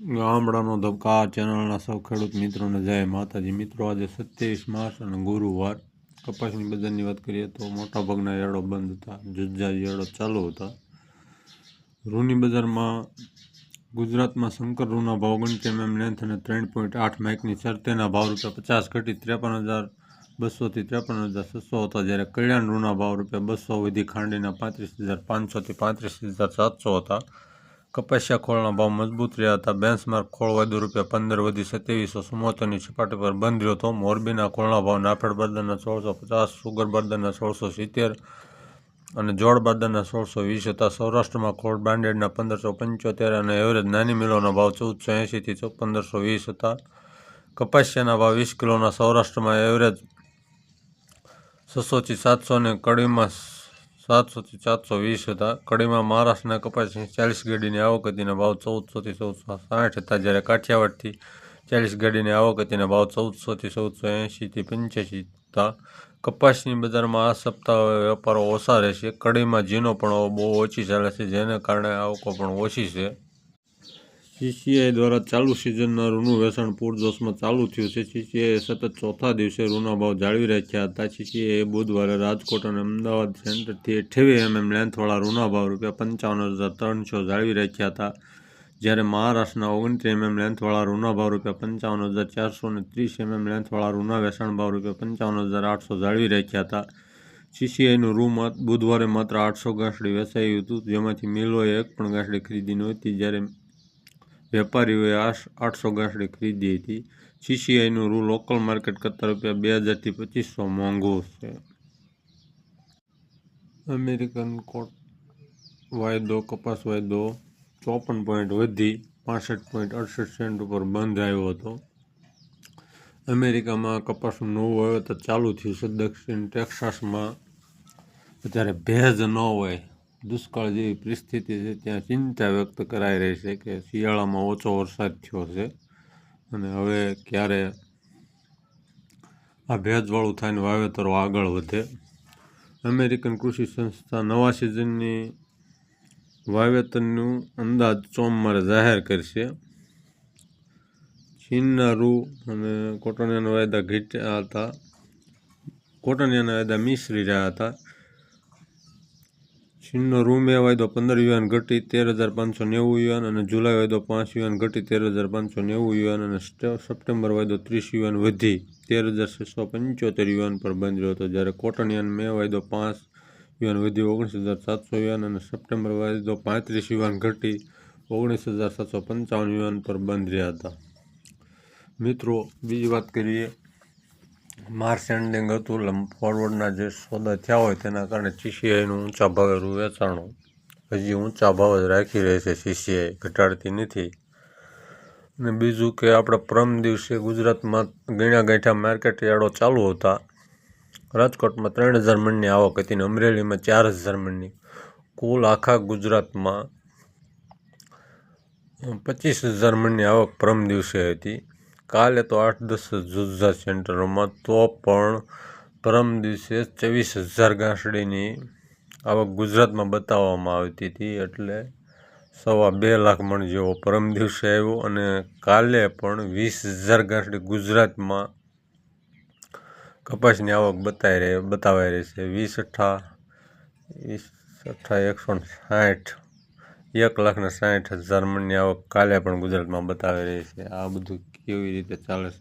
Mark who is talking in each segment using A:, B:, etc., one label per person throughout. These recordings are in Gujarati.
A: ગામડાનો ધબકા, ચેનલના સૌ ખેડૂત મિત્રોને જય માતાજી. મિત્રો, આજે સત્યાવીસ માર્ચ અને ગુરુવાર. કપાસની બજારની વાત કરીએ તો મોટાભાગના યાર્ડો બંધ હતા. જુજ્જા યાર્ડો ચાલુ હતા. રૂની બજારમાં ગુજરાતમાં શંકર રૂના ભાવ ગણતી એમએમ લેન્થ અને ત્રણ પોઈન્ટ આઠ માઇકની શરતેના ભાવ રૂપિયા પચાસ ઘટી ત્રેપન હજાર બસોથી ત્રેપન હજાર છસો હતા. જ્યારે કલ્યાણ રૂના ભાવ રૂપિયા બસો વધી ખાંડીના પાંત્રીસ હજાર પાંચસોથી પાંત્રીસ હજાર સાતસો હતા. કપાસિયા ખોળના ભાવ મજબૂત રહ્યા હતા. બેન્ચમાર્ક ખોળ વધુ રૂપિયા પંદર, વધી સત્યાવીસો ચુમ્મોતેરની સપાટી પર બંધ રહ્યો હતો. મોરબીના ખોળના ભાવ નાફેડ બર્દરના સોળસો પચાસ, સુગર બર્દરના સોળસો સિત્તેર અને જોડ બર્દરના સોળસો વીસ હતા. સૌરાષ્ટ્રમાં ખોળ બ્રાન્ડેડના પંદરસો પંચોતેર અને એવરેજ નાની મિલોના ભાવ ચૌદસો એંશીથી પંદરસો વીસ હતા. કપાસિયાના ભાવ વીસ કિલોના સૌરાષ્ટ્રમાં એવરેજ છસોથી સાતસો અને કડીમાં સાતસોથી સાતસો વીસ હતા. કડીમાં મહારાષ્ટ્રના કપાસની ચાલીસ ગાડીની આવક હતીના ભાવ ચૌદસોથી ચૌદસો સાઠ હતા જ્યારે કાઠિયાવાડથી ચાલીસ ગાડીની આવક હતીના ભાવ ચૌદસોથી ચૌદસો એંશીથી પંચ્યાસી હતા. કપાસની બજારમાં આ સપ્તાહે વેપારો ઓછા રહેશે. કડીમાં ઝીનો પણ બહુ ઓછી ચાલે છે, જેને કારણે આવકો પણ ઓછી છે. સીસીઆઈ દ્વારા ચાલુ સિઝનના રૂનું વેચાણ પૂરજોશમાં ચાલુ થયું છે. સીસીઆઈએ સતત ચોથા દિવસે રૂના ભાવ જાળવી રાખ્યા હતા. સીસીઆઈએ બુધવારે રાજકોટ અને અમદાવાદ સેન્ટરથી અઠ્યાવીસ એમએમ લેન્થવાળા ઋણના ભાવ રૂપિયા પંચાવન હજાર ત્રણસો જાળવી રાખ્યા હતા. જ્યારે મહારાષ્ટ્રના ઓગણત્રીસ એમએમ લેન્થવાળા ઋણના ભાવ રૂપિયા પંચાવન હજાર ચારસો અને ત્રીસ એમએમ લેન્થવાળા રૂના વેચાણ ભાવ રૂપિયા પંચાવન હજાર આઠસો જાળવી રાખ્યા હતા. સીસીઆઈનું રૂ બુધવારે માત્ર આઠસો ગાંસડી વેચાયું હતું. જેમાંથી મિલોએ એક પણ ગાંસડી ખરીદી નહોતી. જ્યારે વેપારીઓએ આઠસો ગાંસડી ખરીદી હતી. સીસીઆઈનું રૂ લોકલ માર્કેટ કરતાં રૂપિયા બે હજારથી પચીસો મોંઘું છે. અમેરિકન કોટ વાયદો, કપાસ વાયદો ચોપન પોઈન્ટ વધી પાસઠ પોઈન્ટ અડસઠ સેન્ટ ઉપર બંધ આવ્યો હતો. અમેરિકામાં કપાસનું નવું વાવેતર ચાલુ થયું. છે દક્ષિણ ટેક્સાસમાં અત્યારે ભેજ ન હોય. દુષ્કાળ જેવી પરિસ્થિતિ છે, ત્યાં ચિંતા વ્યક્ત કરાઈ રહી છે કે શિયાળામાં ઓછો વરસાદ થયો છે. અને હવે ક્યારે આ ભેજવાળું થઈને વાવેતરો આગળ વધે. અમેરિકન કૃષિ સંસ્થા નવા સિઝનની વાવેતરનું અંદાજ સોમવારે જાહેર કરશે. ચીનના રૂ અને કોટનિયાના વાયદા ઘટ્યા હતા. કોટનિયાના વાયદા મિશ્રી રહ્યા હતા. ચીનનો રૂ મે વાયદો પંદર યુવાન ઘટી તેર હજાર પાંચસો નેવું યુવાન અને જુલાઈ વાયદો પાંચ યુવાન ઘટી તેર હજાર પાંચસો નેવું યુવાન અને સપ્ટેમ્બર વાયદો ત્રીસ યુવાન વધી. તેર હજાર છસો પંચોતેર યુવાન પર બંધ રહ્યો હતો. જ્યારે કોટન યુએન મે વાયદો પાંચ યુવાન વધી, ઓગણીસ હજાર સાતસો યુવાન અને સપ્ટેમ્બર વાયદો પાંત્રીસ યુવાન ઘટી, ઓગણીસ હજાર સાતસો પંચાવન યુવાન પર બંધ રહ્યા હતા. મિત્રો, બીજી વાત કરીએ માર્ચ એન્ડિંગ હતું લંબ ફોરવર્ડના જે સોદા થયા હોય તેના કારણે સીસીઆઈનું ઊંચા ભાવે રૂ વેચાણું. હજી ઊંચા ભાવ જ રાખી રહે છે સીસીઆઈ ઘટાડતી નથી. અને બીજું કે આપણે પ્રમ દિવસે ગુજરાતમાં ગણ્યા ગાંઠા માર્કેટ યાર્ડો ચાલુ હતા. રાજકોટમાં ત્રણ હજાર મણની આવક હતી અને અમરેલીમાં ચાર હજાર મણની. કુલ આખા ગુજરાતમાં પચીસ હજાર મણની આવક પ્રમ દિવસે હતી. કાલે તો આઠ દસ જુઝા સેન્ટરોમાં તો પણ પરમ દિવસે ચોવીસ હજાર ગાંસડીની આવક ગુજરાતમાં બતાવવામાં આવતી હતી. એટલે સવા બે લાખ મણ જેવો પરમ દિવસે આવ્યો અને કાલે પણ વીસ હજાર ગાંસડી ગુજરાતમાં કપાસની આવક બતાવી રહી, બતાવાઈ રહી છે. વીસ અઠ્ઠા વીસ અઠ્ઠા એકસો સાઠ એક લાખને સાઠ હજાર મણની આવક કાલે પણ ગુજરાતમાં બતાવી રહી છે. આ બધું કેવી રીતે ચાલે છે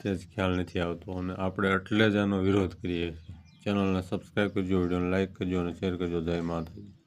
A: તે જ ખ્યાલ નથી આવતો અને આપણે એટલે જ આનો વિરોધ કરીએ છીએ. ચેનલને સબસ્ક્રાઈબ કરજો, વિડીયોને લાઇક કરજો અને શેર કરજો. જય માતાજી.